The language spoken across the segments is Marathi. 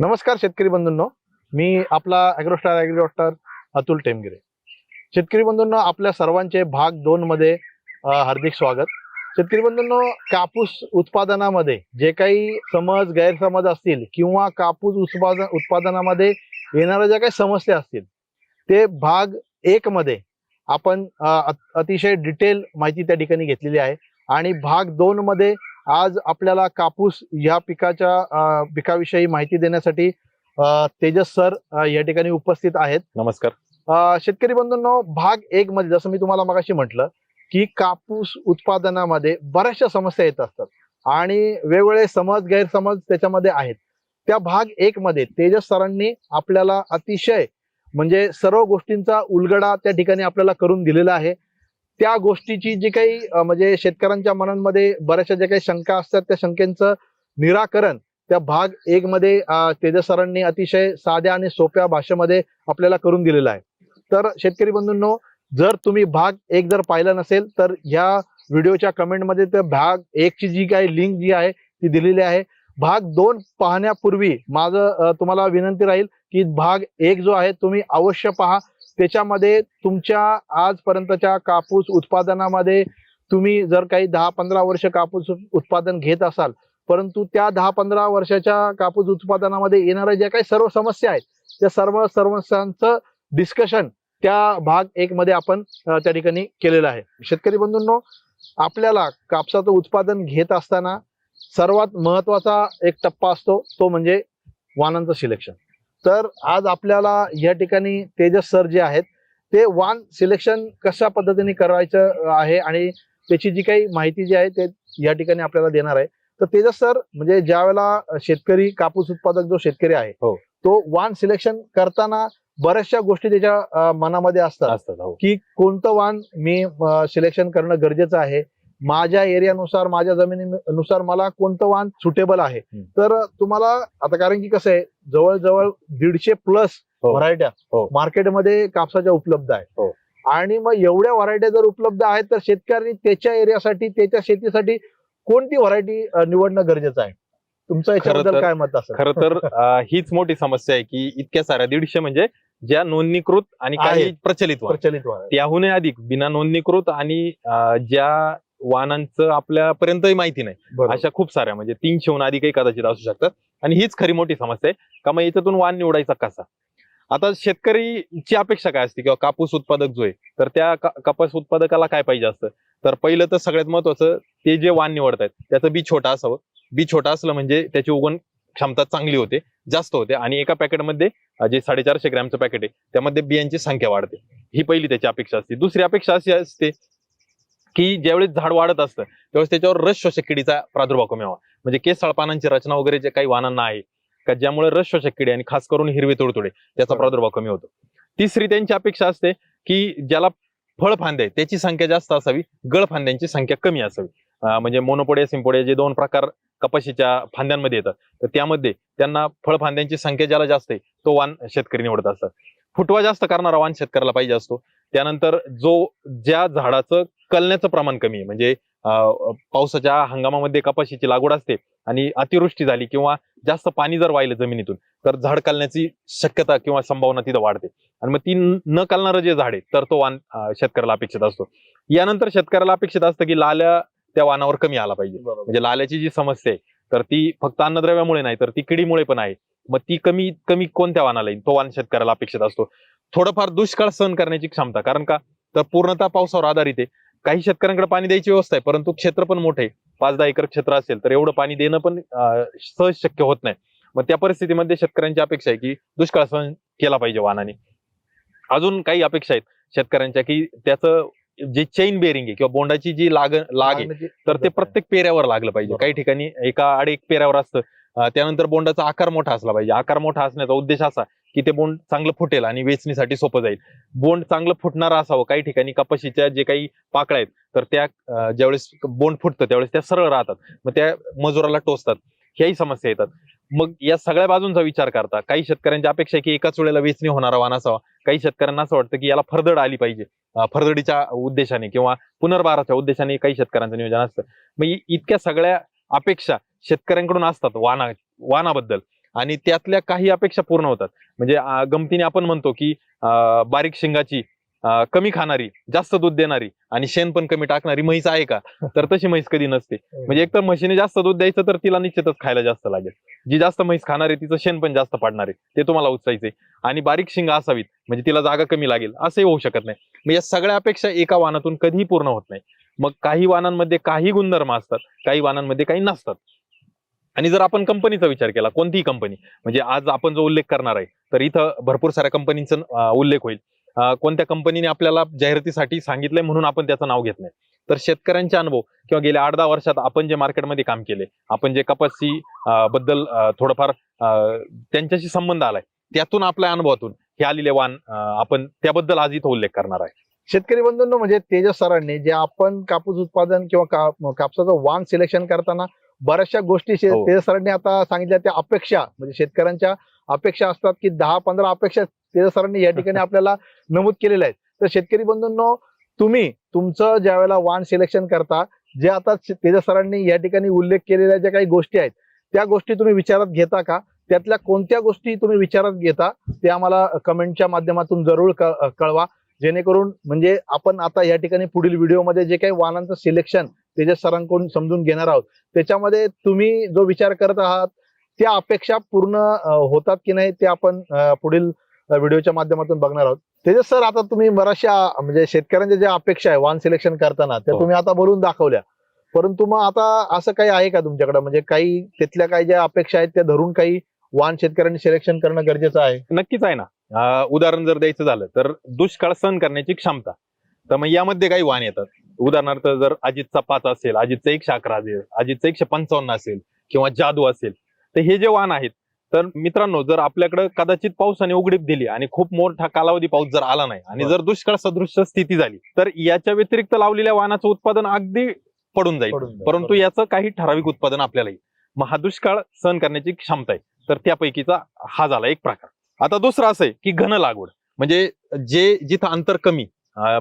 नमस्कार शेतकरी बंधूंनो. मी आपला AgroStar agri doctor Atul Temgire. शेतकरी बंधूंनो आपल्या सर्वांचे भाग दोन मध्ये हार्दिक स्वागत. शेतकरी बंधूंनो कापूस उत्पादनामध्ये जे काही समज गैरसमज असतील किंवा कापूस उत्पादन उत्पादनामध्ये येणाऱ्या ज्या काही समस्या असतील ते भाग एक मध्ये आपण अतिशय डिटेल माहिती त्या ठिकाणी घेतलेली आहे. आणि भाग दोन मध्ये आज आपल्याला कापूस या पिकाच्या पिकाविषयी माहिती देण्यासाठी तेजस सर या ठिकाणी उपस्थित आहेत. नमस्कार. शेतकरी बंधूंनो भाग एक मध्ये जसं मी तुम्हाला मगाशी म्हटलं की कापूस उत्पादनामध्ये बऱ्याचशा समस्या येत असतात. आणि वेगवेगळे समज गैरसमज त्याच्यामध्ये आहेत. त्या भाग एक मध्ये तेजस सरांनी आपल्याला अतिशय म्हणजे सर्व गोष्टींचा उलगडा त्या ठिकाणी आपल्याला करून दिलेला आहे. त्या गोष्टीची जी काही म्हणजे शेतकऱ्यांच्या मनांमध्ये बऱ्याचशा ज्या काही शंका असतात त्या शंकेचं निराकरण त्या भाग एक मध्ये तेजस सरांनी अतिशय साध्या आणि सोप्या भाषेमध्ये आपल्याला करून दिलेला आहे. तर शेतकरी बंधूंनो जर तुम्ही भाग एक जर पाहिला नसेल तर ह्या व्हिडिओच्या कमेंटमध्ये त्या भाग एकची जी काही लिंक जी आहे ती दिलेली आहे. भाग दोन पाहण्यापूर्वी माझं तुम्हाला विनंती राहील की भाग एक जो आहे तुम्ही अवश्य पहा. त्याच्यामध्ये तुमच्या आजपर्यंतच्या कापूस उत्पादनामध्ये तुम्ही जर काही दहा पंधरा वर्ष कापूस उत्पादन घेत असाल परंतु त्या दहा पंधरा वर्षाच्या कापूस उत्पादनामध्ये येणाऱ्या ज्या काही सर्व समस्या आहेत त्या सर्व समस्यांचं डिस्कशन त्या भाग एक मध्ये आपण त्या ठिकाणी केलेलं आहे. शेतकरी बंधूंनो आपल्याला कापसाचं उत्पादन घेत असताना सर्वात महत्त्वाचा एक टप्पा असतो तो म्हणजे वाणांचं सिलेक्शन तर आज आपल्याला या ठिकाणी तेजस सर जे आहेत ते वाण सिलेक्शन कशा पद्धतीने करायचं आहे आणि त्याची जी काही माहिती जी आहे ते या ठिकाणी आपल्याला देणार आहे. तर तेजस सर म्हणजे ज्या वेळेला शेतकरी कापूस उत्पादक जो शेतकरी आहे हो. तो वाण सिलेक्शन करताना बऱ्याचशा गोष्टी त्याच्या मनामध्ये असतात. असतात हो. की कोणतं वाण मी सिलेक्शन करणं गरजेचं आहे माझ्या एरियानुसार माझ्या जमिनीनुसार मला कोणतं वाण सुटेबल आहे. तर तुम्हाला आता कारण की कसं आहे जवळजवळ दीडशे प्लस हो. व्हरायट्या हो. मार्केटमध्ये कापसाच्या उपलब्ध आहे हो. आणि मग एवढ्या व्हरायट्या जर उपलब्ध आहेत तर शेतकऱ्यांनी त्याच्या एरियासाठी त्याच्या शेतीसाठी कोणती व्हरायटी निवडणं गरजेचं आहे तुमचं याच्याबद्दल तर- काय मत असेल खर तर हीच मोठी समस्या आहे की इतक्या साऱ्या दीडशे म्हणजे ज्या नोंदणीकृत आणि काही आहेत. प्रचलित वाहन प्रचलित त्याहूनही अधिक बिना नोंदणीकृत आणि ज्या वाहनांचं आपल्यापर्यंतही माहिती नाही. अशा खूप साऱ्या म्हणजे तीनशेहून अधिकही कदाचित असू शकतात. आणि हीच खरी मोठी समस्या आहे का मग याच्यातून वाण निवडायचा कसा? आता शेतकरीची अपेक्षा काय असते? किंवा कापूस उत्पादक जो आहे तर त्या कापूस उत्पादकाला काय पाहिजे असतं? तर पहिलं तर सगळ्यात महत्वाचं ते जे वाण निवडतायत त्याचं बी छोटा असावं. बी छोटा असलं म्हणजे त्याची उगवण क्षमता चांगली होते जास्त होते. आणि एका पॅकेटमध्ये जे साडेचारशे ग्रॅमचं पॅकेट आहे त्यामध्ये बियांची संख्या वाढते. ही पहिली त्याची अपेक्षा असते. दुसरी अपेक्षा अशी असते की ज्यावेळेस झाड वाढत असतं त्यावेळेस त्याच्यावर रस शोषक किडीचा प्रादुर्भाव कमी व्हावा. म्हणजे केसळ पानांची रचना वगैरे जे काही वाहनांना आहे का ज्यामुळे रस शोषक किडी आणि खास करून हिरवे तुडतुडे त्याचा. प्रादुर्भाव कमी होतो. तिसरी त्यांची अपेक्षा असते की ज्याला फळफांदे आहे, त्याची संख्या जास्त असावी गळफांद्यांची संख्या कमी असावी. म्हणजे मोनोपोडिया सिम्पोडिया जे दोन प्रकार कपाशीच्या फांद्यांमध्ये येतात तर त्यामध्ये त्यांना फळफांद्यांची संख्या ज्याला जास्त आहे तो वाण शेतकरी निवडत असतात. फुटवा जास्त करणारा वाण शेतकऱ्याला पाहिजे असतो. त्यानंतर जो ज्या झाडाचं कलण्याचं प्रमाण कमी आहे म्हणजे अं, पावसाच्या हंगामामध्ये कपाशीची लागवड असते आणि अतिवृष्टी झाली किंवा जास्त पाणी जर वाहिलं जमिनीतून तर झाड कलण्याची शक्यता किंवा संभावना तिथं वाढते. आणि मग ती न- कलणारं जे झाड आहे तर तो वाण शेतकऱ्याला अपेक्षित असतो. यानंतर शेतकऱ्याला अपेक्षित असतं की लाल्या त्या वाणावर कमी आला पाहिजे. म्हणजे लाल्याची जी समस्या आहे तर ती फक्त अन्नद्रव्यामुळे नाही तर ती किडीमुळे पण आहे. मग ती कमी कमी कोणत्या वाणाला येईल? तो वाण शेतकऱ्याला अपेक्षित असतो. थोडंफार दुष्काळ सहन करण्याची क्षमता. कारण का? तर पूर्णतः पावसावर आधारित आहे. काही शेतकऱ्यांकडे पाणी द्यायची व्यवस्था आहे परंतु क्षेत्र पण मोठे पाच दहा एकर क्षेत्र असेल तर एवढं पाणी देणं पण सहज शक्य होत नाही. मग त्या परिस्थितीमध्ये शेतकऱ्यांची अपेक्षा आहे की दुष्काळ सहन केला पाहिजे वाहनाने. अजून काही अपेक्षा आहेत शेतकऱ्यांच्या की त्याचं जे चेन बेरिंग आहे किंवा बोंडाची जी लाग लाग आहे तर ते प्रत्येक पेऱ्यावर लागलं पाहिजे. काही ठिकाणी एका आड एक पेऱ्यावर असतं. त्यानंतर बोंडाचा आकार मोठा असला पाहिजे. आकार मोठा असण्याचा उद्देश असा की ते बोंड चांगलं फुटेल आणि वेचणीसाठी सोपं जाईल. बोंड चांगलं फुटणारं असावं काही ठिकाणी कपाशीच्या जे काही पाकळ्या आहेत तर त्या ज्यावेळेस बोंड फुटतं त्यावेळेस त्या सरळ राहतात. मग त्या मजुराला टोचतात. ह्याही समस्या येतात. मग या सगळ्या बाजूंचा विचार करता काही शेतकऱ्यांची अपेक्षा आहे की एकाच वेळेला वेचणी होणारा वाण असावा. काही शेतकऱ्यांना असं वाटतं की याला फरदड आली पाहिजे. फरदडीच्या उद्देशाने किंवा पुनर्बाराच्या उद्देशाने काही शेतकऱ्यांचं नियोजन असतं. मग इतक्या सगळ्या अपेक्षा शेतकऱ्यांकडून असतात वाना वानाबद्दल. आणि त्यातल्या काही अपेक्षा पूर्ण होतात. म्हणजे गमतीने आपण म्हणतो की बारीक शिंगाची कमी खाणारी जास्त दूध देणारी आणि शेण पण कमी टाकणारी म्हैस आहे का? तर तशी म्हैस कधी नसते. म्हणजे एकतर म्हशीने जास्त दूध द्यायचं तर तिला निश्चितच खायला जास्त लागेल. जी जास्त म्हैस खाणार आहे तिचं शेण पण जास्त पाडणार आहे. ते तुम्हाला उचलायचंय आणि बारीक शिंगा असावीत म्हणजे तिला जागा कमी लागेल असंही होऊ शकत नाही. मग या सगळ्या अपेक्षा एका वाहनातून कधीही पूर्ण होत नाही. मग काही वाहनांमध्ये काही गुणधर्म असतात काही वाहनांमध्ये काही नसतात. आणि जर आपण कंपनीचा विचार केला कोणतीही कंपनी म्हणजे आज आपण जो उल्लेख करणार आहे तर इथं भरपूर साऱ्या कंपनीचा उल्लेख होईल. कोणत्या कंपनीने आपल्याला जाहिरातीसाठी सांगितलंय म्हणून आपण त्याचं नाव घेत नाही. तर शेतकऱ्यांचे अनुभव किंवा गेल्या आठ दहा वर्षात आपण जे मार्केटमध्ये काम केले आपण जे कपासी बद्दल थोडंफार अं, त्यांच्याशी संबंध आलाय त्यातून आपल्या अनुभवातून हे आलेले वाण आपण त्याबद्दल आज इथं उल्लेख करणार आहे. शेतकरी बंधूंनो म्हणजे तेजस सरांनी जे आपण कापूस उत्पादन किंवा कापसाचं वाण सिलेक्शन करताना बऱ्याचशा गोष्टी शे- हो. तेजस सरांनी आता सांगितल्या त्या अपेक्षा म्हणजे शेतकऱ्यांच्या अपेक्षा असतात की दहा पंधरा अपेक्षा तेजस सरांनी या ठिकाणी आपल्याला नमूद केलेल्या आहेत. तर शेतकरी बंधूंनो तुम्ही तुमचं ज्या वेळेला वाण सिलेक्शन करता जे आता तेजस सरांनी या ठिकाणी उल्लेख केलेल्या ज्या काही गोष्टी आहेत त्या गोष्टी तुम्ही विचारात घेता का? त्यातल्या कोणत्या गोष्टी तुम्ही विचारात घेता ते आम्हाला कमेंटच्या माध्यमातून जरूर क- कळवा. जेणेकरून म्हणजे आपण आता या ठिकाणी पुढील व्हिडिओमध्ये जे काही वाहनांचं सिलेक्शन तेजस सरांकडून समजून घेणार आहोत. त्याच्यामध्ये तुम्ही जो विचार करत आहात त्या अपेक्षा पूर्ण होतात की नाही ते आपण पुढील व्हिडिओच्या माध्यमातून बघणार आहोत. तेजस सर आता तुम्ही बऱ्याचशा म्हणजे शेतकऱ्यांच्या ज्या अपेक्षा आहे वाहन सिलेक्शन करताना त्या हो. तुम्ही आता बोलून दाखवल्या. परंतु मग आता असं काही आहे का तुमच्याकडे? म्हणजे काही तिथल्या काही ज्या अपेक्षा आहेत त्या धरून काही वाहन शेतकऱ्यांनी सिलेक्शन करणं गरजेचं आहे? नक्कीच आहे ना. उदाहरण जर द्यायचं झालं तर दुष्काळ सहन करण्याची क्षमता. तर मग यामध्ये काही वाण येतात. उदाहरणार्थ जर अजितचा पाच असेल अजितचा एकशे अकरा असेल अजितचा एकशे पंचावन्न असेल किंवा जादू असेल तर हे जे वाण आहेत तर मित्रांनो जर आपल्याकडे कदाचित पावसाने उघडीप दिली आणि खूप मोठा कालावधी पाऊस जर आला नाही आणि. जर दुष्काळ सदृश स्थिती झाली तर याच्या व्यतिरिक्त लावलेल्या वाहनाचं उत्पादन अगदी पडून जाईल. परंतु याचं काही ठराविक उत्पादन आपल्याला येईल. मग हा दुष्काळ सहन करण्याची क्षमता आहे. तर त्यापैकीचा हा झाला एक प्रकार. आता दुसरा असं आहे की घन लागवड म्हणजे जे जिथं अंतर कमी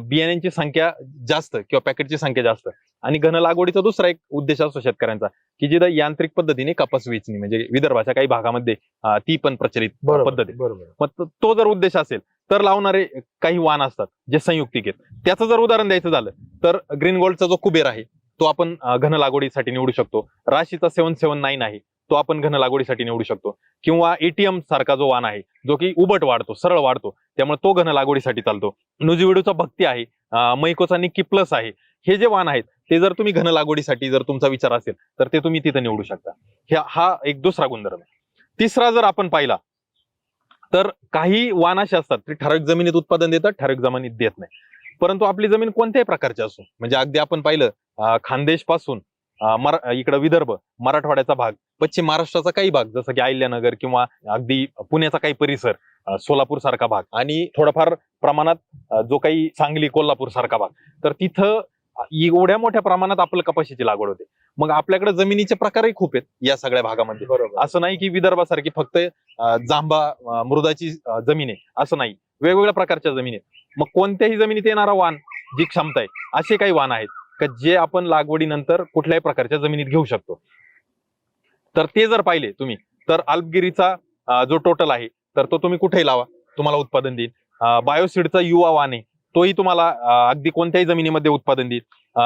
बियाण्यांची संख्या जास्त किंवा पॅकेटची संख्या जास्त. आणि घन लागवडीचा दुसरा एक उद्देश असतो शेतकऱ्यांचा की जिथं यांत्रिक पद्धतीने कपास वेचणी म्हणजे विदर्भाच्या काही भागामध्ये ती पण प्रचलित पद्धत. मग तो- जर उद्देश असेल तर लावणारे काही वाण असतात जे संयुक्तिक आहेत. त्याचं जर उदाहरण द्यायचं झालं तर ग्रीन गोल्डचा जो कुबेर आहे तो आपण घन लागवडीसाठी निवडू शकतो. राशीचा सेवन सेवन नाईन आहे. तो आपण घन लागवडीसाठी निवडू शकतो. किंवा एटीएम सारखा जो वाण आहे जो की उबट वाढतो सरळ वाढतो त्यामुळे तो घन लागवडीसाठी चालतो. नुजीविडूचा भक्ती आहे मैकोचा निक्की प्लस आहे हे जे वाण आहेत ते जर तुम्ही घन लागवडीसाठी जर तुमचा विचार असेल तर ते तुम्ही तिथं निवडू शकता. हा एक दुसरा गुणधर्म आहे. तिसरा जर आपण पाहिला तर काही वाण असे असतात ते ठराविक जमिनीत उत्पादन देतात ठराविक जमिनीत देत नाही. परंतु आपली जमीन कोणत्याही प्रकारची असो म्हणजे अगदी आपण पाहिलं खानदेशपासून इकडं विदर्भ मराठवाड्याचा भाग पश्चिम महाराष्ट्राचा काही भाग जसं की अहिल्यानगर किंवा अगदी पुण्याचा काही परिसर सोलापूर सारखा भाग आणि थोडाफार प्रमाणात जो काही सांगली कोल्हापूर सारखा भाग. तर तिथं एवढ्या मोठ्या प्रमाणात आपलं कपाशीची लागवड होते. मग आपल्याकडे जमिनीचे प्रकारही खूप आहेत या सगळ्या भागामध्ये. बरोबर. असं नाही की विदर्भासारखी फक्त जांभा मृदाची जमीन आहे. असं नाही. वेगवेगळ्या प्रकारच्या जमीन आहेत. मग कोणत्याही जमिनीत येणारा वाण जी क्षमता आहे असे काही वाण आहेत का जे आपण लागवडीनंतर कुठल्याही प्रकारच्या जमिनीत घेऊ शकतो. तर ते जर पाहिले तुम्ही तर अल्पगिरीचा जो टोटल आहे तर तो तुम्ही कुठेही लावा तुम्हाला उत्पादन देईल. बायोसीडचा युवा आहे तोही तुम्हाला अगदी कोणत्याही जमिनीमध्ये उत्पादन देईल.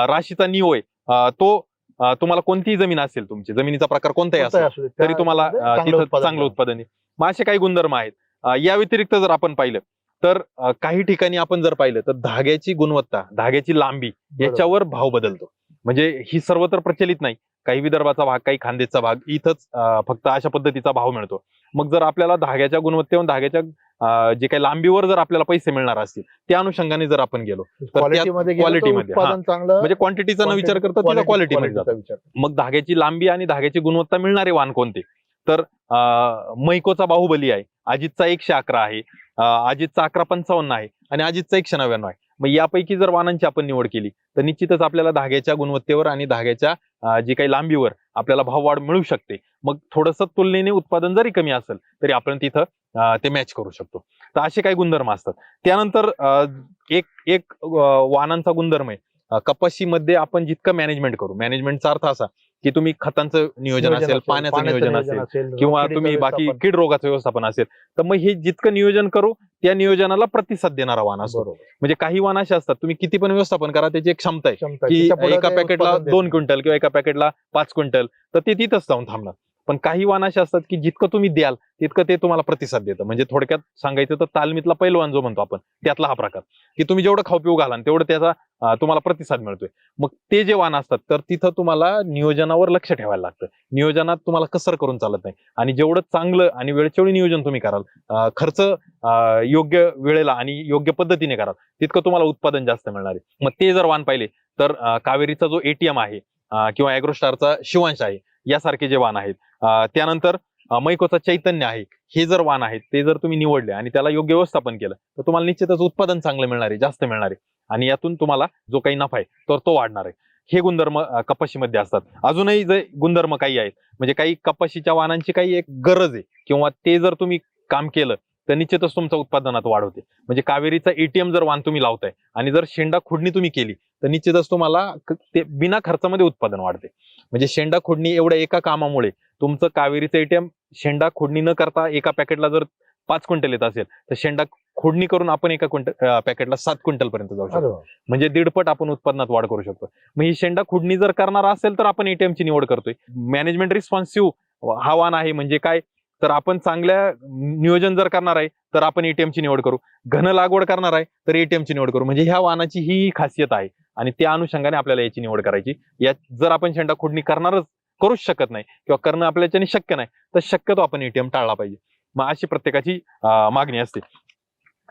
राशीचा निओ आहे अं, तो तुम्हाला कोणतीही जमीन असेल तुमची जमिनीचा प्रकार कोणताही असेल तरी तुम्हाला तिथं उत्पादन चांगलं. उत्पादन आहे मग असे काही गुणधर्म आहेत. या व्यतिरिक्त जर आपण पाहिलं तर काही ठिकाणी आपण जर पाहिलं तर धाग्याची गुणवत्ता धाग्याची लांबी याच्यावर भाव बदलतो. म्हणजे ही सर्वत्र प्रचलित नाही. काही विदर्भाचा भाग काही खानदेशचा भाग इथंच फक्त अशा पद्धतीचा भाव मिळतो. मग जर आपल्याला धाग्याच्या गुणवत्तेवर धाग्याच्या जे काही लांबीवर जर आपल्याला पैसे मिळणार असतील त्या अनुषंगाने जर आपण गेलो तर quality मध्ये, उत्पादन चांगलं म्हणजे क्वांटिटीचा न विचार करता तिला क्वालिटी. मग धाग्याची लांबी आणि धाग्याची गुणवत्ता मिळणारे वाण कोणते? तर मैकोचा बाहुबली आहे अजितचा एकशे अकरा आहे अजितचा अकरा पंचावन्न आहे आणि अजितचा एकशे नव्याण्णव आहे. मग यापैकी जर वाणांची आपण निवड केली तर निश्चितच आपल्याला धाग्याच्या गुणवत्तेवर आणि धाग्याच्या जी काही लांबीवर आपल्याला भाववाढ मिळू शकते. मग थोडस तुलनेने उत्पादन जरी कमी असेल तरी आपण तिथं ते मॅच करू शकतो. तर असे काही गुणधर्म असतात. त्यानंतर एक एक वाहनांचा गुणधर्म आहे. कपाशीमध्ये आपण जितकं मॅनेजमेंट करू मॅनेजमेंटचा अर्थ असा की तुम्ही खतांचं नियोजन असेल पाण्याचं नियोजन असेल किंवा तुम्ही बाकी. कीड रोगाचं व्यवस्थापन असेल तर मग हे जितकं नियोजन करू त्या नियोजनाला प्रतिसाद देणारा वाहन असतो बरोबर. म्हणजे काही वाहन असे असतात तुम्ही किती पण व्यवस्थापन करा त्याची एक क्षमता आहे क्षमता की त्याच्या पुढं एका ते पॅकेटला उत्पादन देत दोन नाही. क्विंटल किंवा एका पॅकेटला पाच क्विंटल तर ते तिथंच जाऊन थांबणार पण काही वाहन असे असतात की जितकं तुम्ही द्याल तितकं ते तुम्हाला प्रतिसाद देतं. म्हणजे थोडक्यात सांगायचं तर तालमीतला पहिलवान जो म्हणतो आपण त्यातला हा प्रकार. की तुम्ही जेवढं खाऊ पिऊ घालान तेवढं त्याचा तुम्हाला प्रतिसाद मिळतोय. मग ते जे वाहन असतात तर तिथं तुम्हाला नियोजनावर लक्ष ठेवायला लागतं. नियोजनात तुम्हाला कसर करून चालत नाही. आणि जेवढं चांगलं आणि वेळच्या वेळी नियोजन तुम्ही कराल खर्च योग्य वेळेला आणि योग्य पद्धतीने कराल तितकं तुम्हाला उत्पादन जास्त मिळणार आहे. मग ते जर वाहन पाहिले तर कावेरीचा जो एटीएम आहे किंवा अॅग्रोस्टारचा शिवांश आहे यासारखे जे वाहन आहेत. त्यानंतर मैकोचं मैकोचा चैतन्य आहे. हे जर वाहन आहेत ते जर तुम्ही निवडले आणि त्याला योग्य व्यवस्थापन केलं तर तुम्हाला निश्चितच उत्पादन चांगलं मिळणार आहे जास्त मिळणार आहे. आणि यातून तुम्हाला जो काही नफा आहे तर तो वाढणार आहे. हे गुणधर्म कपाशीमध्ये असतात. अजूनही जे गुणधर्म काही आहेत म्हणजे काही कपाशीच्या वाहनांची काही एक गरज आहे किंवा ते जर तुम्ही काम केलं तर निश्चितच तुमच्या उत्पादनात वाढ होते. म्हणजे कावेरीचा एटीएम जर वाहन तुम्ही लावताय आणि जर शेंडा खोडणी तुम्ही केली तर निश्चितच तुम्हाला ते बिना खर्चामध्ये उत्पादन वाढते. म्हणजे शेंडा खोडणी एवढ्या एका कामामुळे तुमचं कावेरीचं एटीएम शेंडा खोडणी न करता एका पॅकेटला जर पाच क्विंटल येत असेल तर शेंडा खोडणी करून आपण एका क्विंटल पॅकेटला सात क्विंटल पर्यंत जाऊ शकतो. म्हणजे दीडपट आपण उत्पादनात वाढ करू शकतो. मग ही शेंडा खुडणी जर करणार असेल तर आपण ATM ची निवड करतोय. मॅनेजमेंट रिस्पॉन्सिव्ह हा वाहन आहे. म्हणजे काय? तर आपण चांगल्या नियोजन जर करणार आहे तर आपण ATM ची निवड करू. घन लागवड करणार आहे तर ATM ची निवड करू. म्हणजे ह्या वाहनाची ही खासियत आहे. आणि त्या अनुषंगाने आपल्याला याची निवड करायची. यात जर आपण शेंडा खुडणी करणारच करूच शकत नाही किंवा करणं आपल्याच्याने शक्य नाही तर शक्यतो आपण एटीएम टाळला पाहिजे. मग अशी प्रत्येकाची मागणी असते.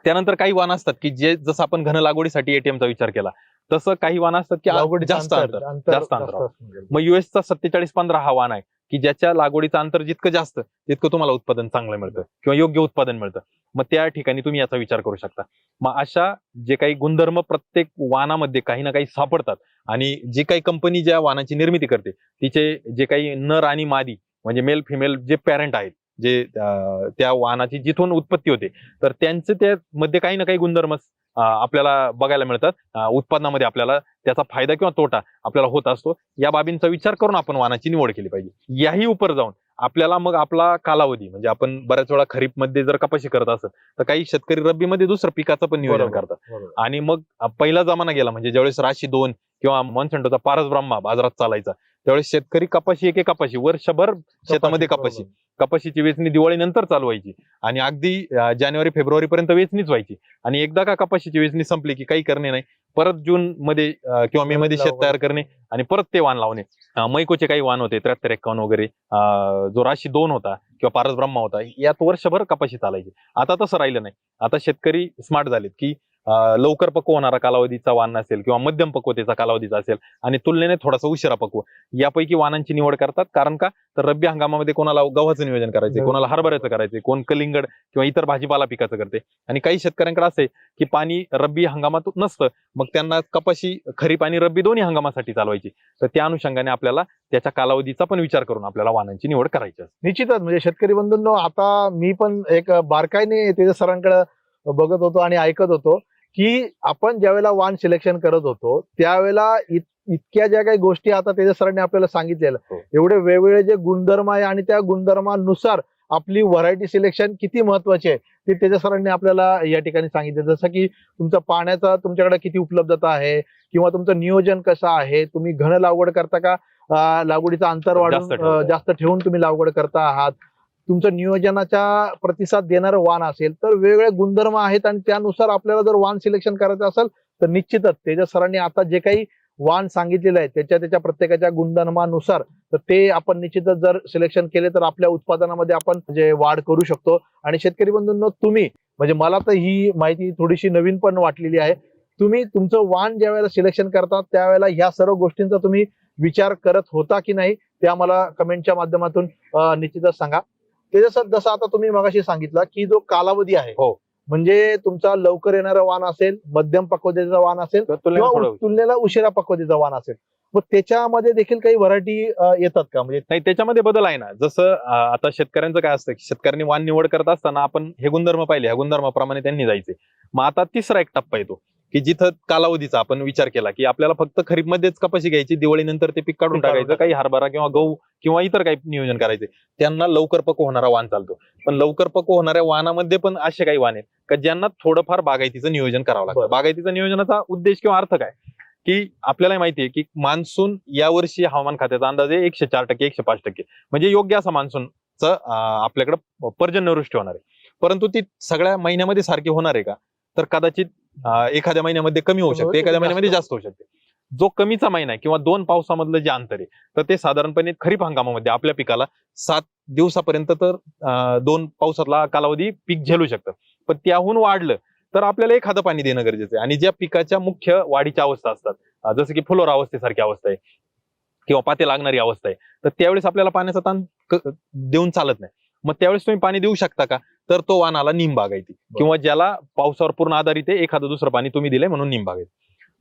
त्यानंतर काही वाहन असतात की जे जसं आपण घन लागवडीसाठी एटीएमचा विचार केला तसं काही वाहन असतात की जास्त अंतर- जास्त अंतर. म्हणजे. मग युएसचा सत्तेचाळीस पंधरा हा वाहन आहे. की ज्याच्या लागवडीचं अंतर जितकं जास्त तितकं तुम्हाला उत्पादन चांगलं मिळतं किंवा योग्य उत्पादन मिळतं. मग त्या ठिकाणी तुम्ही याचा विचार करू शकता. मग अशा जे काही गुणधर्म प्रत्येक वाहनामध्ये काही ना काही सापडतात आणि जी काही कंपनी ज्या वाहनाची निर्मिती करते तिचे जे काही नर आणि मादी म्हणजे मेल फिमेल जे पॅरेंट आहेत जे त्या वाहनाची जिथून उत्पत्ती होते तर त्यांचे त्यामध्ये काही ना काही गुणधर्म आपल्याला बघायला मिळतात उत्पादनामध्ये आपल्याला त्याचा फायदा किंवा तोटा आपल्याला होत असतो या बाबींचा विचार करून आपण वाहनाची निवड केली पाहिजे याही उपर जाऊन आपल्याला मग आपला कालावधी म्हणजे आपण बऱ्याच वेळा खरीपमध्ये जर कपाशी करत असत तर काही शेतकरी रब्बीमध्ये दुसरं पिकाचं पण नियोजन. करतात. आणि मग पहिला जमाना गेला म्हणजे ज्यावेळेस राशी दोन किंवा मॉन्सेंटोचा पारस ब्रह्मा बाजारात चालायचा त्यावेळेस शेतकरी कपाशी एक कपाशी. वर्षभर शेतामध्ये कपाशी. कपाशीची वेचणी दिवाळीनंतर चालू व्हायची. आणि अगदी जानेवारी फेब्रुवारी पर्यंत वेचणीच व्हायची. आणि एकदा का कपाशीची वेचणी संपली की काही करणे नाही परत जून मध्ये किंवा मे मध्ये शेत तयार करणे आणि परत ते वाण लावणे. मैकोचे काही वाण होते त्र्याहत्तर एक्कावन्न वगैरे जो राशी दोन होता किंवा पारस ब्रह्मा होता यात वर्षभर कपाशी चालायची. आता तसं राहिलं नाही. आता शेतकरी स्मार्ट झालेत की लवकर पक्व होणारा कालावधीचा वाण असेल किंवा मध्यम पक्वतेचा कालावधीचा असेल आणि तुलनेने थोडासा उशिरा पक्व. यापैकी वाणांची निवड करतात. कारण का? तर रब्बी हंगामामध्ये कोणाला गव्हाचं नियोजन करायचं. कोणाला हरभऱ्याचं करायचं कोण कलिंगड किंवा इतर भाजीपाला पिकाचं करते. आणि काही शेतकऱ्यांकडे असं की पाणी रब्बी हंगामात नसतं. मग त्यांना कपाशी खरीप आणि रब्बी दोन्ही हंगामासाठी चालवायची. तर त्या अनुषंगाने आपल्याला त्याच्या कालावधीचा पण विचार करून आपल्याला वाणांची निवड करायची असते. निश्चितच. म्हणजे शेतकरी बंधूंनो आता मी पण एक बारकाईने तेजस सरांकडे बघत होतो आणि ऐकत होतो. की आपण ज्यावेळेला वाण सिलेक्शन करत होतो त्यावेळेला इत- इतक्या ज्या काही गोष्टी आता तेजस सरांनी आपल्याला सांगितलेलं हो. एवढे वेगवेगळे जे गुणधर्म आहे आणि त्या गुणधर्मानुसार आपली व्हरायटी सिलेक्शन किती महत्वाची आहे ते तेजस सरांनी आपल्याला या ठिकाणी सांगितलं. जसं की तुमचं पाण्याचा तुमच्याकडे किती उपलब्धता आहे किंवा तुमचं नियोजन कसं आहे तुम्ही घन लागवड करता का? लागवडीचं अंतर वाढून जास्त ठेवून तुम्ही लागवड करता आहात. तुमचं नियोजनाच्या प्रतिसाद देणारं वाण असेल तर वेगवेगळे गुणधर्म आहेत आणि त्यानुसार आपल्याला जर वाण सिलेक्शन करायचं असेल तर निश्चितच त्याच्या सरांनी आता जे काही वाण सांगितलेलं आहे त्याच्या त्याच्या प्रत्येकाच्या गुणधर्मानुसार तर ते आपण निश्चितच जर सिलेक्शन केले तर आपल्या उत्पादनामध्ये आपण जे वाढ करू शकतो. आणि शेतकरी बंधूंनो तुम्ही म्हणजे मला तर ही माहिती थोडीशी नवीन पण वाटलेली आहे. तुम्ही तुमचं वाण ज्या वेळेला सिलेक्शन करतात त्यावेळेला ह्या सर्व गोष्टींचा तुम्ही विचार करत होता की नाही ते आम्हाला कमेंटच्या माध्यमातून निश्चितच सांगा. ते जसं जसं आता तुम्ही मगाशी सांगितलं की जो कालावधी आहे हो. म्हणजे तुमचा लवकर येणारा वाण असेल मध्यम पक्वतेचा वाण असेल तुलनेला उशिरा पक्वतेचा वाण असेल. मग त्याच्यामध्ये देखील काही व्हरायटी येतात का? म्हणजे नाही त्याच्यामध्ये बदल आहे ना. जसं आता शेतकऱ्यांचं काय असतं की शेतकऱ्यांनी वाण निवड करत असताना आपण हे गुणधर्म पाहिले. ह्या गुणधर्माप्रमाणे त्यांनी जायचे. मग आता तिसरा एक टप्पा येतो. की जिथं कालावधीचा आपण विचार केला की आपल्याला फक्त खरीप मध्येच कपाशी घ्यायची दिवाळीनंतर ते पीक काढून टाकायचं काही हरभरा किंवा गहू किंवा इतर काही नियोजन करायचे. त्यांना लवकर पक्व होणारा वाण चालतो. पण लवकर पक्व होणाऱ्या वाहनामध्ये पण असे काही वाहन आहेत का ज्यांना थोडंफार बागायतीचं नियोजन करावं लागतं. बागायतीचं नियोजनाचा उद्देश किंवा अर्थ काय? की आपल्याला माहितीये की मान्सून यावर्षी हवामान खात्याचा अंदाज आहे एकशे चार टक्के एकशे पाच टक्के. म्हणजे योग्य असा मान्सूनचं आपल्याकडे पर्जन्यवृष्टी होणार आहे. परंतु ती सगळ्या महिन्यामध्ये सारखी होणार आहे का? तर कदाचित एखाद्या महिन्यामध्ये कमी होऊ होईल, शकते एखाद्या महिन्यामध्ये जास्त होऊ शकते. जो कमीचा महिना आहे किंवा दोन पावसामधलं जे अंतर आहे तर ते साधारणपणे खरीप हंगामामध्ये आपल्या पिकाला सात दिवसापर्यंत तर दोन पावसातला कालावधी पीक झेलू शकतं. पण त्याहून वाढलं तर आपल्याला एखादं पाणी देणं गरजेचं आहे. आणि ज्या पिकाच्या मुख्य वाढीच्या अवस्था असतात जसं की फुलोरा अवस्थेसारखी अवस्था आहे किंवा पाते लागणारी अवस्था आहे तर त्यावेळेस आपल्याला पाण्याचा ताण देऊन चालत नाही. मग त्यावेळेस तुम्ही पाणी देऊ शकता का? तर तो वाण आला निम बागायती. किंवा ज्याला पावसावर पूर्ण आधारित आहे एखादं दुसरं पाणी तुम्ही दिलंय म्हणून निम बागायती.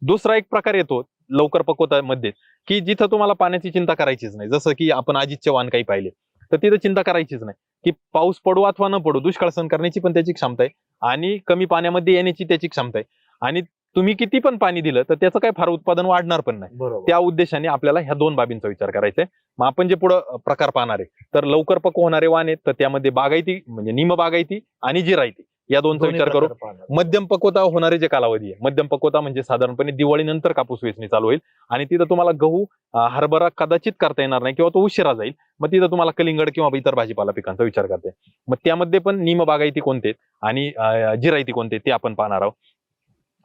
दुसरा एक प्रकार येतो लवकर पकवतामध्ये की जिथं तुम्हाला पाण्याची चिंता करायचीच नाही. जसं की आपण अजितचे वाण काही पाहिले तर तिथं चिंता करायचीच नाही. की पाऊस पडू अथवा न पडू दुष्काळ सहन करण्याची पण त्याची क्षमता आहे आणि कमी पाण्यामध्ये येण्याची त्याची क्षमता आहे. आणि तुम्ही किती पण पाणी दिलं तर त्याचं काही फार उत्पादन वाढणार पण नाही. त्या उद्देशाने आपल्याला ह्या दोन बाबींचा विचार करायचा आहे मग आपण जे पुढे प्रकार पाहणार आहे तर लवकर पक्व होणारे वाण आहेत तर त्यामध्ये बागायती म्हणजे निम बागायती आणि जिरायती या दोनचा विचार करू. मध्यम पक्वता होणारे जे कालावधी आहे मध्यम पक्वता म्हणजे साधारणपणे दिवाळीनंतर कापूस वेचणी चालू होईल आणि तिथं तुम्हाला गहू हरभरा कदाचित करता येणार नाही किंवा तो उशिरा जाईल. मग तिथं तुम्हाला कलिंगड किंवा इतर भाजीपाला पिकांचा विचार करते. मग त्यामध्ये पण निम बागायती कोणते आणि जिरायती कोणते ते आपण पाहणार आहोत.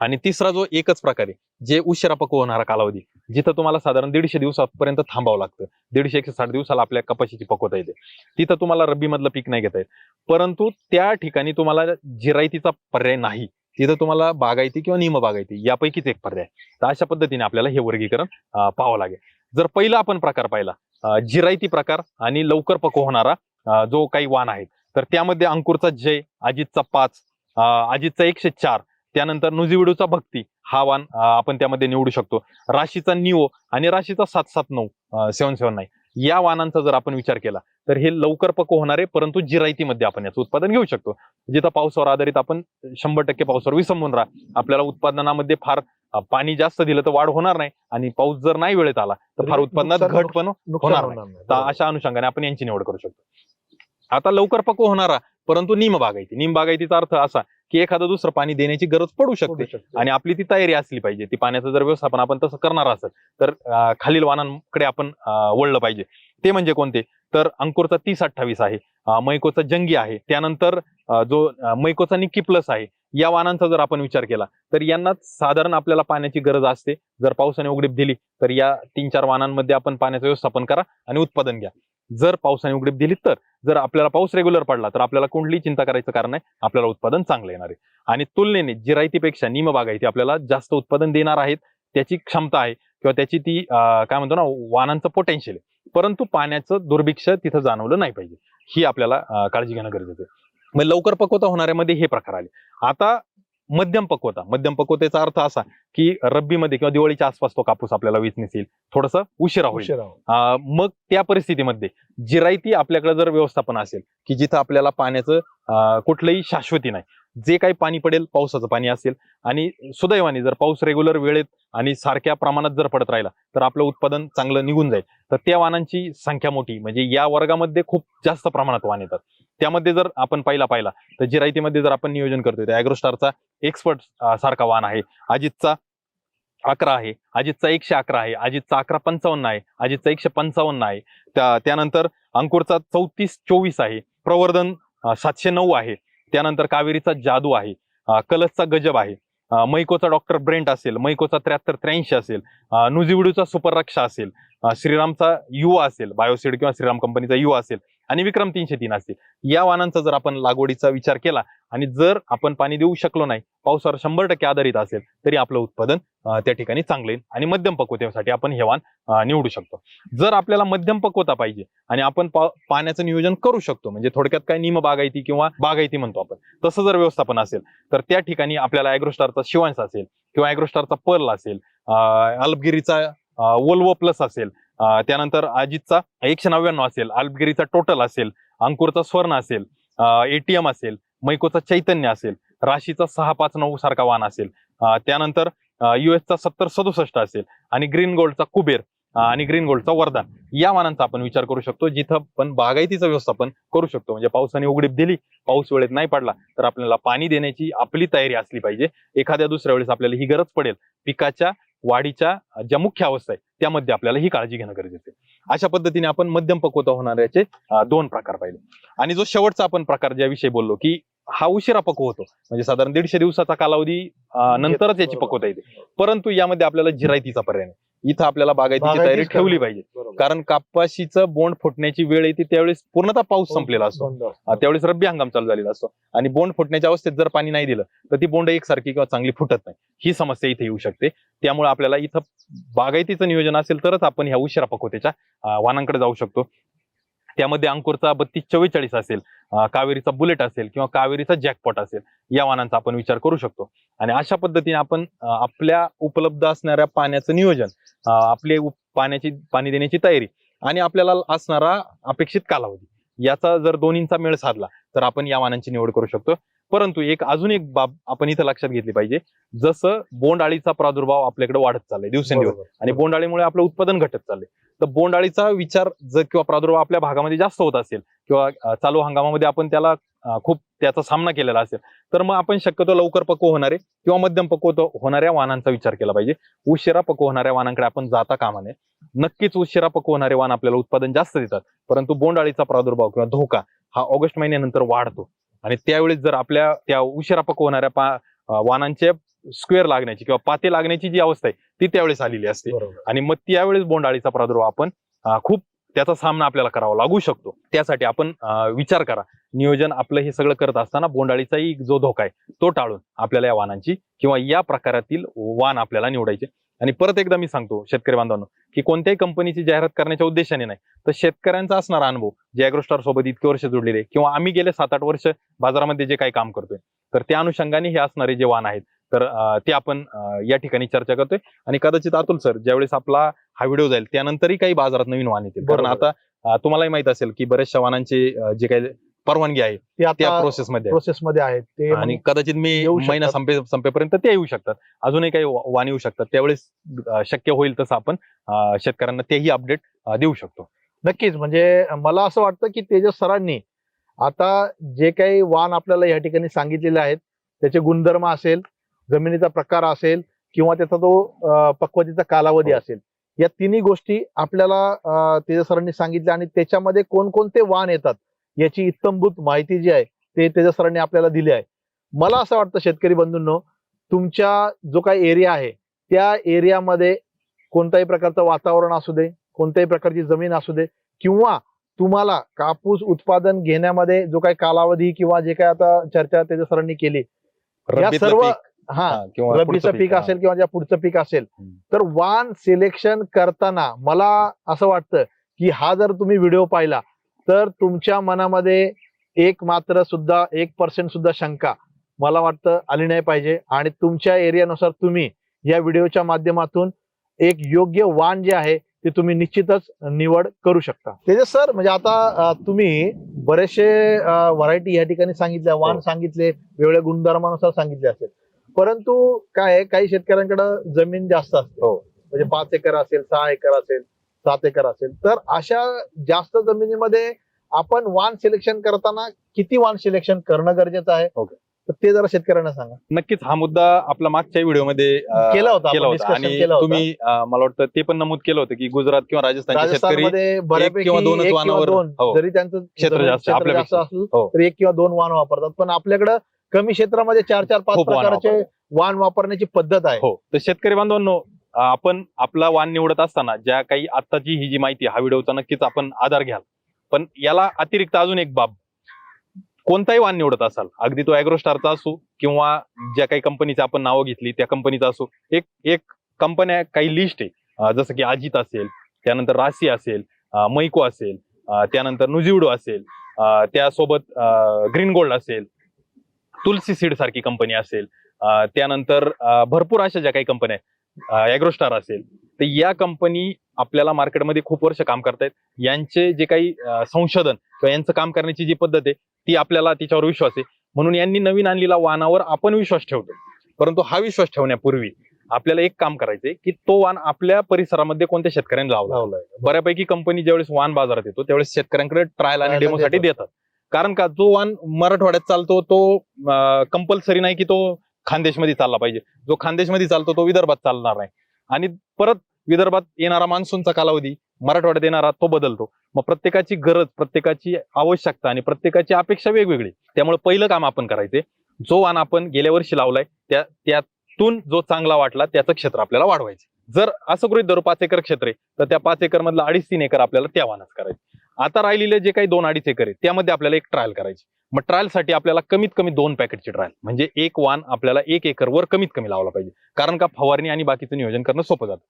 आणि तिसरा जो एकच प्रकार आहे जे उशिरा पकव होणारा कालावधी जिथं तुम्हाला साधारण दीडशे दिवसापर्यंत थांबावं लागतं. दीडशे एकशे साठ दिवसाला आपल्या कपाशीची पकवता येते. तिथं तुम्हाला रब्बी मधलं पीक नाही घेता येत. परंतु त्या ठिकाणी तुम्हाला जिरायतीचा पर्याय नाही. तिथं तुम्हाला बागायती किंवा निम बागायती यापैकीच एक पर्याय तर अशा पद्धतीने आपल्याला हे वर्गीकरण पाहावं लागेल. जर पहिला आपण प्रकार पाहिला जिरायती प्रकार आणि लवकर पक्व होणारा जो काही वाण आहे तर त्यामध्ये अंकुरचा जय अजितचा पाच अजितचा एकशे चार त्यानंतर नुजिविडूचा भक्ती हा वाण आपण त्यामध्ये निवडू शकतो. राशीचा निओ आणि राशीचा सात सात नऊ सेवन सेवन नाईन या वाहनांचा जर आपण विचार केला तर हे लवकर पक्व होणारे परंतु जिरायतीमध्ये आपण याचं उत्पादन घेऊ शकतो. जिथं पावसावर आधारित आपण शंभर टक्के पावसावर विसंबून राहा. आपल्याला उत्पादनामध्ये फार पाणी जास्त दिलं तर वाढ होणार नाही आणि पाऊस जर नाही वेळेत आला तर फार उत्पादनात नुकसान- घट पण होणार नाही. अशा अनुषंगाने आपण यांची निवड करू शकतो. आता लवकर पक्व होणारा परंतु निम बागायती निम बागायतीचा अर्थ असा की एखादं दुसरं पाणी देण्याची गरज पडू शकते. आणि आपली ती तयारी असली पाहिजे. ती पाण्याचं जर व्यवस्थापन आपण तसं करणार असेल तर खालील वाहनांकडे आपण वळलं पाहिजे. ते म्हणजे कोणते? तर अंकुरचा तीस अठ्ठावीस आहे मैकोचा जंगी आहे. त्यानंतर जो मैकोचा निक्की प्लस आहे या वाहनांचा जर आपण विचार केला तर यांना साधारण आपल्याला पाण्याची गरज असते. जर पावसाने उघडीप दिली तर या तीन चार वाहनांमध्ये आपण पाण्याचं व्यवस्थापन करा आणि उत्पादन घ्या. जर पावसाने उघडीप दिली तर जर आपल्याला पाऊस रेग्युलर पडला तर आपल्याला कुठलीही चिंता करायचं कारण नाही आपल्याला उत्पादन चांगलं येणार आहे. आणि तुलनेने जिरायतीपेक्षा निम बागायती आपल्याला जास्त उत्पादन देणार आहेत त्याची क्षमता आहे किंवा त्याची ती काय म्हणतो ना वाहनांचं पोटेन्शियल आहे. परंतु पाण्याचं दुर्भिक्ष तिथं जाणवलं नाही पाहिजे. ही आपल्याला काळजी घेणं गरजेचं आहे. मग लवकर पक्वता होणाऱ्यामध्ये हे प्रकार आले. आता मध्यम पक्वता मध्यम पक्वतेचा अर्थ असा की रब्बीमध्ये किंवा दिवाळीच्या आसपास तो कापूस आपल्याला वेचणीस येईल थोडस उशिरा होईल. मग त्या परिस्थितीमध्ये जिरायती आपल्याकडे जर व्यवस्थापन असेल की जिथं आपल्याला पाण्याचं कुठलंही शाश्वती नाही. जे काही पाणी पडेल पावसाचं पाणी असेल आणि सुदैवाने जर पाऊस रेग्युलर वेळेत आणि सारख्या प्रमाणात जर पडत राहिला तर आपलं उत्पादन चांगलं निघून जाईल. तर त्या वाहनांची संख्या मोठी म्हणजे या वर्गामध्ये खूप जास्त प्रमाणात वाहन येतात. त्यामध्ये जर आपण पहिला पाहिला तर जिरायतीमध्ये जर आपण नियोजन करतोय तर अॅग्रोस्टारचा एक्सपर्ट सारखा वाहन आहे. अजितचा अकरा आहे अजितचा एकशे अकरा आहे अजितचा अकरा पंचावन्न आहे अजितचा एकशे पंचावन्न आहे. त्या- त्यानंतर अंकुरचा चौतीस चोवीस आहे प्रवर्धन सातशे नऊ आहे. त्यानंतर कावेरीचा जादू आहे कलसचा गजब आहे. मैकोचा डॉक्टर ब्रेंट असेल मैकोचा त्र्याहत्तर त्र्याऐंशी असेल अं, सुपर रक्षा असेल श्रीरामचा युवा असेल बायोसिड किंवा श्रीराम कंपनीचा युवा असेल आणि विक्रम तीनशे तीन असतील. या वाहनांचा जर आपण लागवडीचा विचार केला आणि जर आपण पाणी देऊ शकलो नाही पावसावर शंभर टक्के आधारित असेल तरी आपलं उत्पादन त्या ठिकाणी चांगले आणि मध्यम पक्वतेसाठी आपण हे वाण निवडू शकतो. जर आपल्याला मध्यम पक्वता पाहिजे आणि आपण पा- पाण्याचं नियोजन करू शकतो म्हणजे थोडक्यात काय निम बागायती किंवा बागायती म्हणतो आपण तसं जर व्यवस्थापन असेल तर त्या ठिकाणी आपल्याला अॅग्रोस्टारचा शिवांश असेल किंवा अॅग्रोस्टारचा पर्ल असेल अल्पगिरीचा वोल्वो प्लस असेल त्यानंतर अजितचा एकशे नव्याण्णव असेल अल्पगिरीचा टोटल असेल अंकुरचा स्वर्ण असेल एटीएम असेल मैकोचा चैतन्य असेल राशीचा सहा पाच नऊ सारखा वाहन असेल त्यानंतर युएसचा सत्तर सदुसष्ट असेल आणि ग्रीन गोल्डचा कुबेर आणि ग्रीन गोल्डचा वरदान. या वाहनांचा आपण विचार करू शकतो जिथं पण बागायतीचं व्यवस्थापन करू शकतो. म्हणजे पावसाने उघडीप दिली पाऊस वेळेत नाही पडला तर आपल्याला पाणी देण्याची आपली तयारी असली पाहिजे. एखाद्या दुसऱ्या वेळेस आपल्याला ही गरज पडेल. पिकाच्या वाढीच्या ज्या मुख्य अवस्था आहे त्यामध्ये आपल्याला ही काळजी घेणं गरजेचं आहे. अशा पद्धतीने आपण मध्यम पक्वता होणाऱ्याचे दोन प्रकार पाहिले. आणि जो शेवटचा आपण प्रकार ज्याविषयी बोललो की हा उशिरा पक्व होतो. म्हणजे साधारण दीडशे दिवसाचा कालावधी नंतरच याची. पक्वता येते. परंतु यामध्ये आपल्याला जिरायतीचा पर्याय नाही. इथं आपल्याला बागायतीची बागायतीच तयारी ठेवली. पाहिजे बरोबर. कारण कापाशीचं बोंड फुटण्याची वेळ येते त्यावेळेस पूर्णतः पाऊस संपलेला असतो बंद असतो. अं, त्यावेळेस रब्बी हंगाम चालू झालेला असतो आणि बोंड फुटण्याच्या अवस्थेत जर पाणी नाही दिलं तर ती बोंड एकसारखी किंवा चांगली फुटत नाही ही समस्या इथे येऊ शकते त्यामुळे आपल्याला इथं बागायतीचं नियोजन असेल तरच आपण ह्या उशिरा पक्वतेच्या वाहनांकडे जाऊ शकतो त्यामध्ये अंकुरचा बत्तीस चव्वेचाळीस असेल कावेरीचा बुलेट असेल किंवा कावेरीचा जॅकपॉट असेल या वाहनांचा आपण विचार करू शकतो. आणि अशा पद्धतीने आपण आपल्या उपलब्ध असणाऱ्या पाण्याचं नियोजन आपले पाण्याची पाणी देण्याची तयारी आणि आपल्याला असणारा अपेक्षित कालावधी याचा जर दोन्हींचा मेळ साधला तर आपण या वाहनांची निवड करू शकतो. परंतु एक अजून एक बाब आपण इथं लक्षात घेतली पाहिजे. जसं बोंडआळीचा प्रादुर्भाव आपल्याकडे वाढत चाललाय दिवसेंदिवस. आणि बोंडाळीमुळे आपलं उत्पादन घटत चाललंय. तर बोंडाळीचा विचार जर किंवा प्रादुर्भाव आपल्या भागामध्ये जास्त होत असेल किंवा चालू हंगामामध्ये आपण त्याला खूप त्याचा सामना केलेला असेल तर मग आपण शक्यतो लवकर पक्व होणारे किंवा मध्यम पक्व होणाऱ्या वाहनांचा विचार केला पाहिजे. उशिरा पक्व होणाऱ्या वाहनांकडे आपण जाता कामा नये. नक्कीच उशिरा पक्व होणारे वाहन आपल्याला उत्पादन जास्त देतात. परंतु बोंडाळीचा प्रादुर्भाव किंवा धोका हा ऑगस्ट महिन्यानंतर वाढतो. आणि त्यावेळेस जर आपल्या त्या उशिरा पक्व होणाऱ्या पा वाहनांचे स्क्वेअर लागण्याची किंवा पाते लागण्याची जी अवस्था आहे ती त्यावेळेस आलेली असते. आणि मग त्यावेळेस बोंडाळीचा प्रादुर्भाव आपण खूप त्याचा सामना आपल्याला करावा लागू शकतो. त्यासाठी आपण विचार करा. नियोजन आपलं हे सगळं करत असताना बोंडाळीचाही जो धोका आहे तो टाळून आपल्याला या वाहनांची किंवा या प्रकारातील वाहन आपल्याला निवडायचे. आणि परत एकदा मी सांगतो शेतकरी बांधवांनो की कोणत्याही कंपनीची जाहिरात करण्याच्या उद्देशाने नाही तर शेतकऱ्यांचा असणारा अनुभव जे अॅग्रोस्टार सोबत इतके वर्ष जोडलेले किंवा आम्ही गेले सात आठ वर्ष बाजारामध्ये जे काही काम करतोय तर त्या अनुषंगाने हे असणारे जे वाहन आहेत तर ते आपण या ठिकाणी चर्चा करतोय आणि कदाचित अतुल सर ज्यावेळेस आपला हा व्हिडिओ जाईल त्यानंतरही काही बाजारात नवीन वाहन येतील कारण. आता तुम्हालाही माहीत असेल की बऱ्याचशा वाहनांचे जे काही परवानगी आहे ते त्या आता प्रोसेस मध्ये आहे. प्रोसेस मध्ये आहेत ते आणि कदाचित मी येऊ शकतात. महिना संपे संपेपर्यंत ते येऊ शकतात अजूनही काही वा- वाहन येऊ शकतात त्यावेळेस अं, शक्य होईल तसं आपण अं, शेतकऱ्यांना तेही अपडेट देऊ शकतो नक्कीच म्हणजे मला असं वाटतं की तेजस सरांनी आता जे काही वाण आपल्याला या ठिकाणी सांगितलेले आहेत त्याचे गुणधर्म असेल जमिनीचा प्रकार असेल किंवा त्याचा तो अं, पक्वतेचा कालावधी हो. असेल या तिन्ही गोष्टी आपल्याला अं, तेजस सरांनी सांगितल्या आणि त्याच्यामध्ये कोणकोणते वाण येतात याची इत्तमभूत माहिती जी आहे ते तेजस सरांनी आपल्याला दिली आहे मला असं वाटतं शेतकरी बंधूंनो तुमच्या जो काही एरिया आहे त्या एरियामध्ये कोणत्याही प्रकारचं वातावरण असू दे कोणत्याही प्रकारची जमीन असू दे किंवा तुम्हाला कापूस उत्पादन घेण्यामध्ये जो काही कालावधी किंवा जे काही आता चर्चा त्याच्या सरांनी केली या सर्व हा रब्बीचं पीक. असेल किंवा ज्या पुढचं पीक असेल. तर वान सिलेक्शन करताना मला असं वाटतं की हा जर तुम्ही व्हिडिओ पाहिला तर तुमच्या मनामध्ये एक मात्र सुद्धा एक पर्सेंट सुद्धा शंका मला वाटतं आली नाही पाहिजे आणि तुमच्या एरियानुसार तुम्ही या व्हिडिओच्या माध्यमातून एक योग्य वाण जे आहे ते तुम्ही निश्चितच निवड करू शकता तेजस सर म्हणजे आता तुम्ही बरेचसे व्हरायटी या ठिकाणी सांगितल्या वाण हो. सांगितले वेगवेगळ्या गुणधर्मानुसार सांगितले असेल परंतु काय आहे, काही शेतकऱ्यांकडे जमीन जास्त असते हो. म्हणजे पाच एकर असेल सहा एकर असेल सात एकर असेल तर अशा जास्त जमिनीमध्ये आपण वाण सिलेक्शन करताना किती वाण सिलेक्शन करणं गरजेचं आहे ओके. तर ते जरा शेतकऱ्यांना सांगा नक्कीच हा मुद्दा आपला मागच्या व्हिडिओमध्ये केला होता केला होता आणि. तुम्ही मला वाटतं ते पण नमूद केलं होतं की गुजरात किंवा दोन हो. जरी त्यांचं क्षेत्र जास्त. असलं हो. तर एक किंवा दोन वाहन वापरतात पण आपल्याकडे कमी क्षेत्रामध्ये चार चार पाच प्रकारचे वाहन वापरण्याची पद्धत आहे हो तर शेतकरी बांधवांनो आपण आपला वाण निवडत असताना ज्या काही आत्ताची ही जी माहिती हा व्हिडिओचा नक्कीच आपण आधार घ्याल. पण याला अतिरिक्त अजून एक बाब. कोणताही वाण निवडत असाल अगदी तो अॅग्रोस्टारचा असो किंवा ज्या काही कंपनीची आपण नावं घेतली त्या कंपनीचा असो एक एक कंपन्या काही लिस्ट आहे. जसं की अजित असेल त्यानंतर राशी असेल मैको असेल त्यानंतर नुजिवडो असेल त्यासोबत ग्रीन गोल्ड असेल तुलसी सीड सारखी कंपनी असेल त्यानंतर भरपूर अशा ज्या काही कंपन्या आहेत अॅग्रोस्टार असेल तर या कंपनी आपल्याला मार्केटमध्ये खूप वर्ष काम करतायत. यांचे जे काही संशोधन किंवा यांचं काम करण्याची जी पद्धत आहे ती आपल्याला तिच्यावर विश्वास आहे. म्हणून यांनी नवीन आणलेल्या वाहनावर आपण विश्वास ठेवतो. परंतु हा विश्वास ठेवण्यापूर्वी आपल्याला एक काम करायचंय की तो वाण आपल्या परिसरामध्ये कोणत्या शेतकऱ्यांनी लावला? बऱ्यापैकी कंपनी ज्यावेळेस वाण बाजारात येतो त्यावेळेस शेतकऱ्यांकडे ट्रायल आणि डेमोसाठी देतात. कारण का जो वाण मराठवाड्यात चालतो तो कंपल्सरी नाही की तो खानदेशमध्ये चालला पाहिजे. जो खानदेशमध्ये चालतो तो विदर्भात चालणार नाही. आणि परत विदर्भात येणारा मान्सूनचा कालावधी मराठवाड्यात येणारा तो बदलतो. मग प्रत्येकाची गरज प्रत्येकाची आवश्यकता आणि प्रत्येकाची अपेक्षा वेगवेगळी. त्यामुळे पहिलं काम आपण करायचे. जो वाण आपण गेल्या वर्षी लावलाय त्या त्यातून जो चांगला वाटला त्याचं क्षेत्र आपल्याला वाढवायचं. जर असं गृहित धरू पाच एकर क्षेत्र आहे तर त्या पाच एकर मधलं अडीच तीन एकर आपल्याला त्या वाहनात करायचे. आता राहिलेले जे काही दोन अडीच एकर आहे त्यामध्ये आपल्याला एक ट्रायल करायची. मग ट्रायलसाठी आपल्याला कमीत कमी दोन पॅकेटची ट्रायल म्हणजे एक वाण आपल्याला एक एकरवर कमीत कमी लावला पाहिजे. कारण का फवारणी आणि बाकीचं नियोजन करणं सोपं जातं.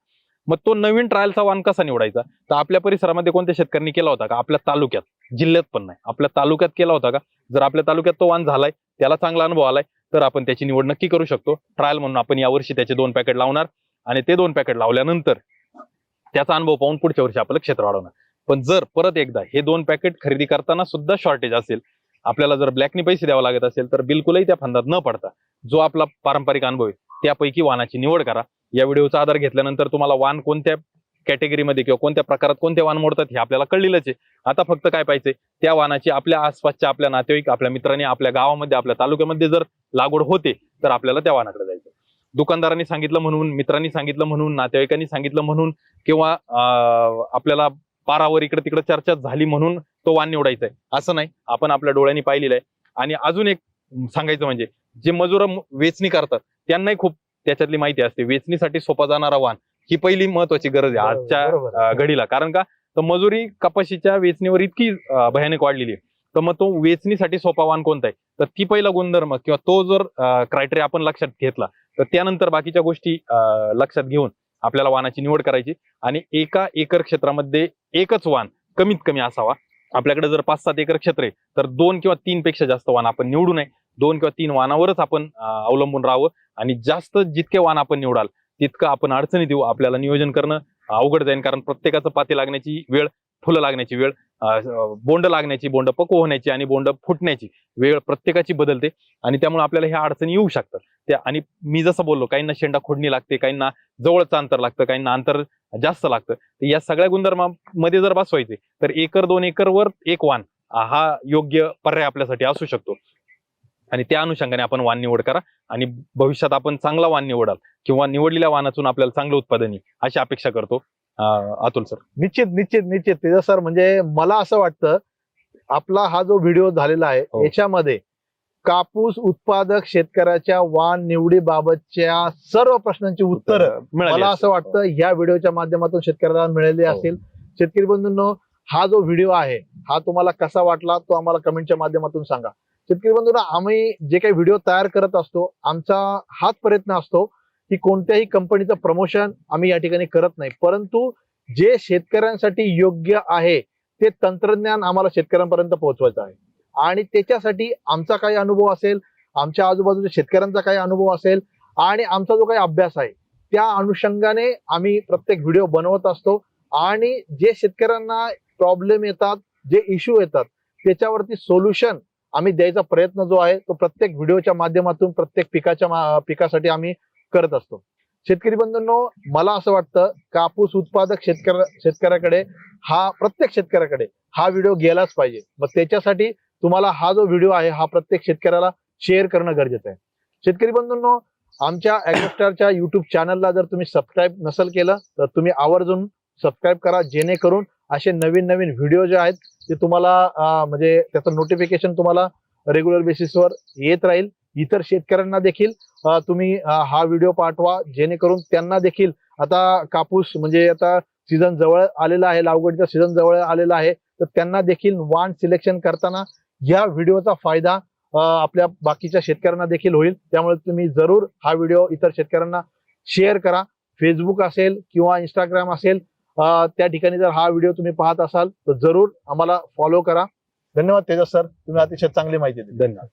मग तो नवीन ट्रायलचा वाण कसा निवडायचा? तर आपल्या परिसरामध्ये कोणत्या शेतकऱ्यांनी केला होता का? आपल्या तालुक्यात. जिल्ह्यात पण नाही. आपल्या तालुक्यात केला होता का? जर आपल्या तालुक्यात तो वाण झालाय त्याला चांगला अनुभव आलाय तर आपण त्याची निवड नक्की करू शकतो. ट्रायल म्हणून आपण यावर्षी त्याचे दोन पॅकेट लावणार आणि ते दोन पॅकेट लावल्यानंतर त्याचा अनुभव पाहून पुढच्या वर्षी आपलं क्षेत्र वाढवणार. पण जर परत एकदा हे दोन पॅकेट खरेदी करताना सुद्धा शॉर्टेज असेल आपल्याला जर ब्लॅकनी पैसे द्यावे लागत असेल तर बिलकुलही त्या फंदात न पडता जो आपला पारंपरिक अनुभव आहे त्यापैकी वाहनाची निवड करा. या व्हिडिओचा आधार घेतल्यानंतर तुम्हाला वाहन कोणत्या कॅटेगरीमध्ये किंवा कोणत्या प्रकारात कोणते वाहन मोडतात हे आपल्याला कळलेलंच आहे. आता फक्त काय पाहिजे त्या वाहनाची आपल्या आसपासच्या आपल्या नातेवाईक आपल्या मित्रांनी आपल्या गावामध्ये आपल्या तालुक्यामध्ये जर लागवड होते तर आपल्याला त्या वाहनाकडे जायचं दुकानदारांनी सांगितलं म्हणून मित्रांनी सांगितलं म्हणून नातेवाईकांनी सांगितलं म्हणून किंवा आपल्याला पारावर इकडे तिकडे चर्चा झाली म्हणून तो वाण निवडायचा आहे. असं नाही. आपण आपल्या डोळ्यांनी पाहिलेलं आहे. आणि अजून एक सांगायचं म्हणजे जे मजूर वेचणी करतात त्यांनाही खूप त्याच्यातली माहिती असते. वेचणीसाठी सोपा जाणारा वाण ही पहिली महत्वाची गरज आहे आजच्या घडीला. कारण का? तर मजुरी कपाशीच्या वेचणीवर इतकी भयानक वाढलेली आहे. तर मग तो वेचणीसाठी सोपा वाण कोणता आहे? तर ती पहिला गुणधर्म किंवा तो जर क्रायटेरिया आपण लक्षात घेतला तर त्यानंतर बाकीच्या गोष्टी लक्षात घेऊन आपल्याला वाहनाची निवड करायची आणि एका एकर क्षेत्रामध्ये एकच वाण कमीत कमी असावा. आपल्याकडे जर पाच सात एकर क्षेत्र आहे तर दोन किंवा तीन पेक्षा जास्त वाण आपण निवडू नये. दोन किंवा तीन वानावरच आपण अवलंबून राहावं आणि जास्त जितके वाण आपण निवडाल तितकं आपण अडचणी देऊ. आपल्याला नियोजन करणं अवघड जाईल कारण प्रत्येकाचं पाती लागण्याची वेळ फुलं लागण्याची वेळ बोंड लागण्याची बोंड पक्व होण्याची आणि बोंड फुटण्याची वेळ प्रत्येकाची बदलते आणि त्यामुळे आपल्याला ह्या अडचणी येऊ शकतात. त्या आणि मी जसं बोललो काहींना शेंडा खोडणी लागते काहींना जवळचं अंतर लागतं काहींना अंतर जास्त लागतं. तर या सगळ्या गुणधर्मामध्ये जर बसवायचे तर एकर दोन एकरवर एक वाण हा योग्य पर्याय आपल्यासाठी असू शकतो. आणि त्या अनुषंगाने आपण वाण निवड करा आणि भविष्यात आपण चांगला वाण निवडाल किंवा निवडलेल्या वाहनातून आपल्याला चांगलं उत्पादन येईल अशी अपेक्षा करतो. अतुल सर. निश्चित निश्चित निश्चित. तेजस सर म्हणजे मला असं वाटतं आपला हा जो व्हिडिओ झालेला आहे हो. याच्यामध्ये कापूस उत्पादक शेतकऱ्याच्या वाण निवडीबाबतच्या सर्व प्रश्नांची उत्तरं मला असं वाटतं या व्हिडिओच्या माध्यमातून शेतकऱ्याला मिळाले हो. असेल. शेतकरी बंधूंनो हा जो व्हिडिओ आहे हा तुम्हाला कसा वाटला तो आम्हाला कमेंटच्या माध्यमातून सांगा. शेतकरी बंधूंनो आम्ही जे काही व्हिडिओ तयार करत असतो आमचा हाच प्रयत्न असतो की कोणत्याही कंपनीचं प्रमोशन आम्ही या ठिकाणी करत नाही. परंतु जे शेतकऱ्यांसाठी योग्य आहे ते तंत्रज्ञान आम्हाला शेतकऱ्यांपर्यंत पोहोचवायचं आहे. आणि त्याच्यासाठी आमचा काही अनुभव असेल आमच्या आजूबाजूच्या शेतकऱ्यांचा काही अनुभव असेल आणि आमचा जो काही अभ्यास आहे त्या अनुषंगाने आम्ही प्रत्येक व्हिडिओ बनवत असतो. आणि जे शेतकऱ्यांना प्रॉब्लेम येतात जे इश्यू येतात त्याच्यावरती सोल्युशन आम्ही द्यायचा प्रयत्न जो आहे तो प्रत्येक व्हिडिओच्या माध्यमातून प्रत्येक पिकाच्या पिकासाठी आम्ही करत असतो. शेतकरी बंधूंनो मला असं वाटतं कापूस उत्पादक शेतकऱ्या शेतकऱ्याकडे हा प्रत्येक शेतकऱ्याकडे हा व्हिडिओ गेलाच पाहिजे. मग त्याच्यासाठी तुम्हाला हा जो व्हिडिओ आहे हा प्रत्येक शेतकऱ्याला शेअर करणं गरजेचं आहे. शेतकरी बंधूंनो आमच्या ॲग्रोस्टारच्या युट्यूब चॅनलला जर तुम्ही सबस्क्राईब नसेल केलं तर तुम्ही आवर्जून सबस्क्राईब करा जेणेकरून असे नवीन नवीन व्हिडिओ जे आहेत ते तुम्हाला म्हणजे त्याचं नोटिफिकेशन तुम्हाला रेग्युलर बेसिसवर येत राहील. इतर शेतकऱ्यांना देखील तुम्ही हा व्हिडिओ पाठवा जेणेकरून त्यांना देखील आता कापूस म्हणजे आता सीझन जवळ आलेला आहे लागवडीचा सीझन जवळ आलेला आहे तर त्यांना देखील वाण सिलेक्शन करताना या व्हिडिओचा फायदा आपल्या बाकीच्या शेतकऱ्यांना देखील होईल. त्यामुळे तुम्ही जरूर हा व्हिडिओ इतर शेतकऱ्यांना शेअर करा. फेसबुक असेल किंवा इंस्टाग्राम असेल त्या ठिकाणी जर हा व्हिडिओ तुम्ही पाहत असाल तर जरूर आम्हाला फॉलो करा. धन्यवाद तेजस सर. तुम्ही अतिशय चांगली माहिती दिली. धन्यवाद.